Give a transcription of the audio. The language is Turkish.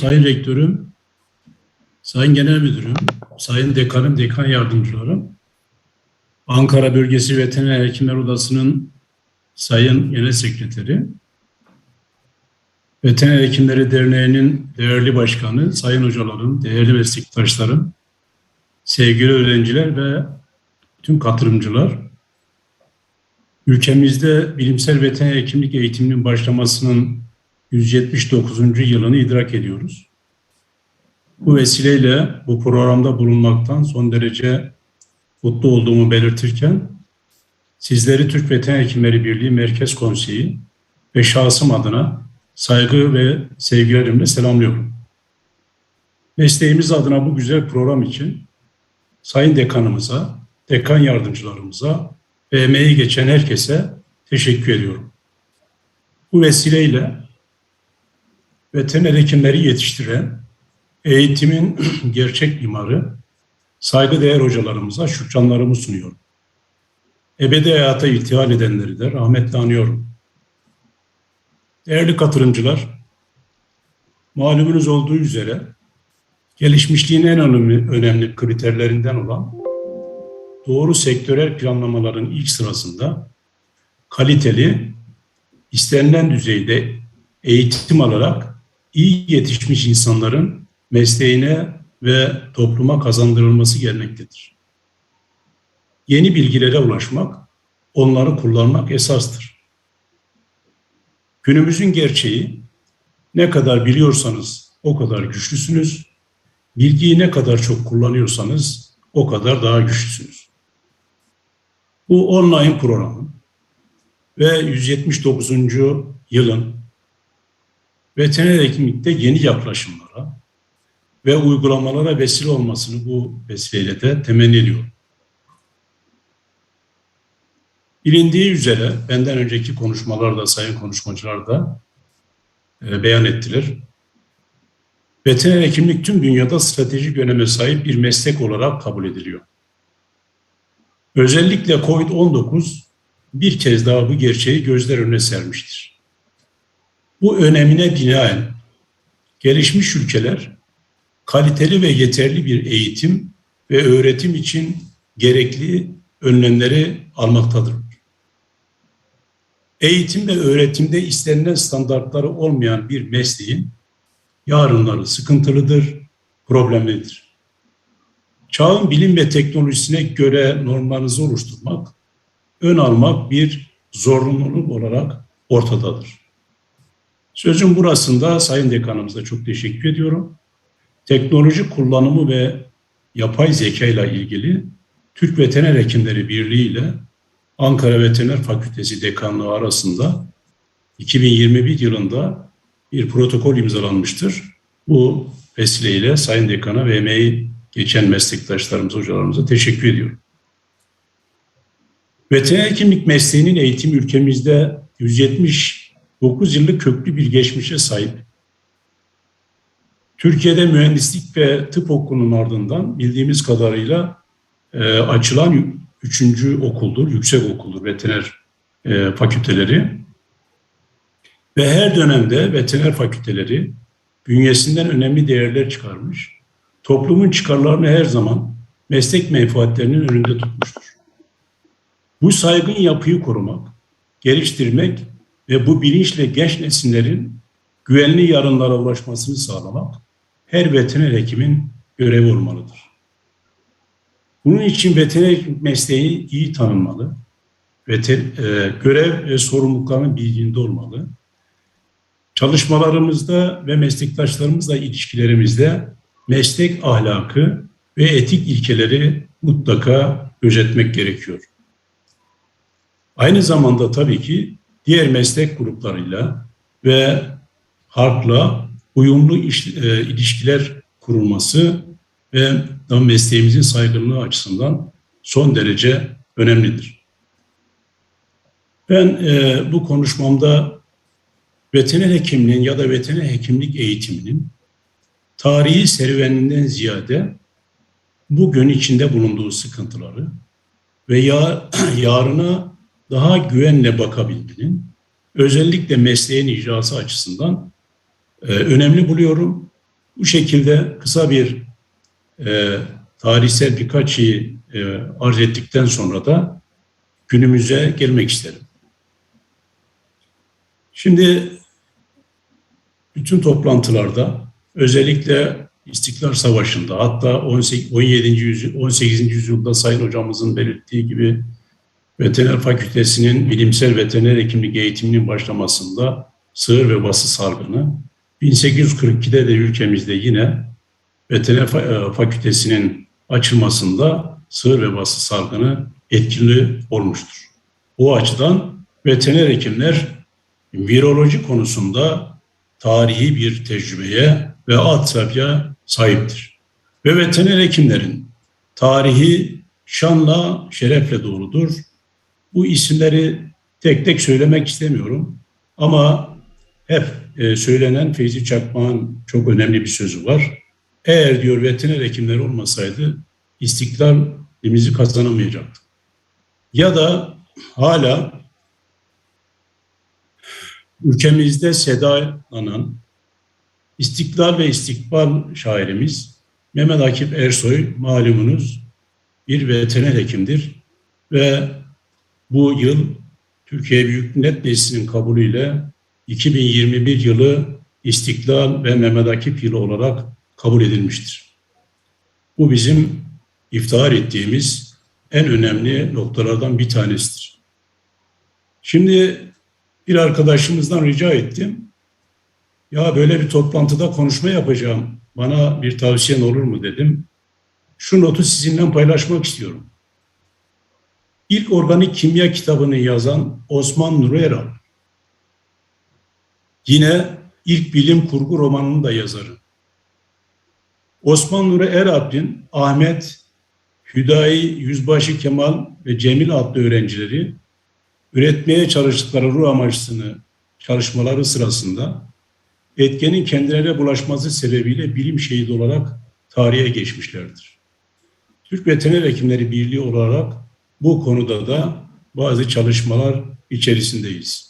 Sayın Rektörüm, Sayın Genel Müdürüm, Sayın Dekanım, Dekan Yardımcılarım, Ankara Bölgesi Veteriner Hekimler Odası'nın Sayın Genel Sekreteri, Veteriner Hekimleri Derneği'nin değerli başkanı, sayın hocalarım, değerli meslektaşlarım, sevgili öğrenciler ve tüm katılımcılar, ülkemizde bilimsel veteriner hekimlik eğitiminin başlamasının 179. yılını idrak ediyoruz. Bu vesileyle bu programda bulunmaktan son derece mutlu olduğumu belirtirken sizleri Türk Veteriner Hekimleri Birliği Merkez Konseyi ve şahsım adına saygı ve sevgilerimle selamlıyorum. Mesleğimiz adına bu güzel program için Sayın Dekanımıza, Dekan Yardımcılarımıza ve emeği geçen herkese teşekkür ediyorum. Bu vesileyle veteriner hekimleri yetiştiren, eğitimin gerçek mimarı, saygıdeğer hocalarımıza şükranlarımı sunuyorum. Ebedi hayata irtihal edenleri de rahmetle anıyorum. Değerli katılımcılar, malumunuz olduğu üzere gelişmişliğin en önemli, önemli kriterlerinden olan doğru sektörel planlamaların ilk sırasında kaliteli, istenilen düzeyde eğitim alarak iyi yetişmiş insanların mesleğine ve topluma kazandırılması gelmektedir. Yeni bilgilere ulaşmak, onları kullanmak esastır. Günümüzün gerçeği ne kadar biliyorsanız o kadar güçlüsünüz, bilgiyi ne kadar çok kullanıyorsanız o kadar daha güçlüsünüz. Bu online programın ve 179. yılın veteriner hekimlikte yeni yaklaşımlara ve uygulamalara vesile olmasını bu vesileyle de temenni ediyorum. Bilindiği üzere benden önceki konuşmalarda sayın konuşmacılar da e, beyan ettiler. Veteriner hekimlik tüm dünyada stratejik öneme sahip bir meslek olarak kabul ediliyor. Özellikle COVID-19 bir kez daha bu gerçeği gözler önüne sermiştir. Bu önemine binaen gelişmiş ülkeler kaliteli ve yeterli bir eğitim ve öğretim için gerekli önlemleri almaktadır. Eğitim ve öğretimde istenilen standartları olmayan bir mesleğin yarınları sıkıntılıdır, problemlidir. Çağın bilim ve teknolojisine göre normlarınızı oluşturmak, ön almak bir zorunluluk olarak ortadadır. Sözün burasında Sayın Dekanımıza çok teşekkür ediyorum. Teknoloji kullanımı ve yapay zeka ile ilgili Türk Veteriner Hekimleri Birliği ile Ankara Veteriner Fakültesi Dekanlığı arasında 2021 yılında bir protokol imzalanmıştır. Bu vesileyle Sayın Dekan'a ve emeği geçen meslektaşlarımıza, hocalarımıza teşekkür ediyorum. Veteriner hekimlik mesleğinin eğitimi ülkemizde 179 yıllık köklü bir geçmişe sahip. Türkiye'de mühendislik ve tıp okulunun ardından bildiğimiz kadarıyla e, açılan üçüncü okuldur, yüksek okuldur veteriner e, fakülteleri. Ve her dönemde veteriner fakülteleri bünyesinden önemli değerler çıkarmış. Toplumun çıkarlarını her zaman meslek menfaatlerinin önünde tutmuştur. Bu saygın yapıyı korumak, geliştirmek ve bu bilinçle genç nesillerin güvenli yarınlara ulaşmasını sağlamak her veteriner hekimin görevi olmalıdır. Bunun için veteriner mesleği iyi tanınmalı, veter, e, görev ve sorumluluklarının bilginde olmalı. Çalışmalarımızda ve meslektaşlarımızla ilişkilerimizde meslek ahlakı ve etik ilkeleri mutlaka gözetmek gerekiyor. Aynı zamanda tabii ki diğer meslek gruplarıyla ve halkla uyumlu iş, e, ilişkiler kurulması ve mesleğimizin saygınlığı açısından son derece önemlidir. Ben e, bu konuşmamda veteriner hekimliğin ya da veteriner hekimlik eğitiminin tarihi serüveninden ziyade bugün içinde bulunduğu sıkıntıları ve ya, yarına daha güvenle bakabilmenin özellikle mesleğin icrası açısından e, önemli buluyorum Bu şekilde kısa bir e, tarihsel birkaç şeyi e, arz ettikten sonra da günümüze gelmek isterim. Şimdi bütün toplantılarda özellikle İstiklal Savaşı'nda hatta 18, 17. yüzyıl, 18. yüzyılda Sayın Hocamızın belirttiği gibi Veteriner Fakültesinin bilimsel veteriner hekimlik eğitiminin başlamasında sığır ve bası salgını, 1842'de de ülkemizde yine veteriner e, fakültesinin açılmasında sığır ve bası salgını etkili olmuştur. O açıdan veteriner hekimler viroloji konusunda tarihi bir tecrübeye ve altyapıya sahiptir. Ve veteriner hekimlerin tarihi şanla, şerefle doludur. Bu isimleri tek tek söylemek istemiyorum ama hep e, söylenen Feyzi Çakmak'ın çok önemli bir sözü var. Eğer diyor veteriner hekimler olmasaydı istiklalimizi kazanamayacaktık. Ya da hala ülkemizde sedalanan İstiklal ve İstikbal şairimiz Mehmet Akif Ersoy malumunuz bir veteriner hekimdir ve bu yıl Türkiye Büyük Millet Meclisi'nin kabulüyle 2021 yılı İstiklal ve Mehmet Akif yılı olarak kabul edilmiştir. Bu bizim iftihar ettiğimiz en önemli noktalardan bir tanesidir. Şimdi bir arkadaşımızdan rica ettim. Ya böyle bir toplantıda konuşma yapacağım. Bana bir tavsiyen olur mu dedim. Şu notu sizinle paylaşmak istiyorum. İlk organik kimya kitabını yazan Osman Nuri Eral. Yine ilk bilim kurgu romanının da yazarı. Osman Nuri Eralp'in Ahmet, Hüdayi, Yüzbaşı Kemal ve Cemil adlı öğrencileri üretmeye çalıştıkları ruh amaçlısını çalışmaları sırasında etkenin kendilerine bulaşması sebebiyle bilim şehidi olarak tarihe geçmişlerdir. Türk Veteriner Hekimleri Birliği olarak bu konuda da bazı çalışmalar içerisindeyiz.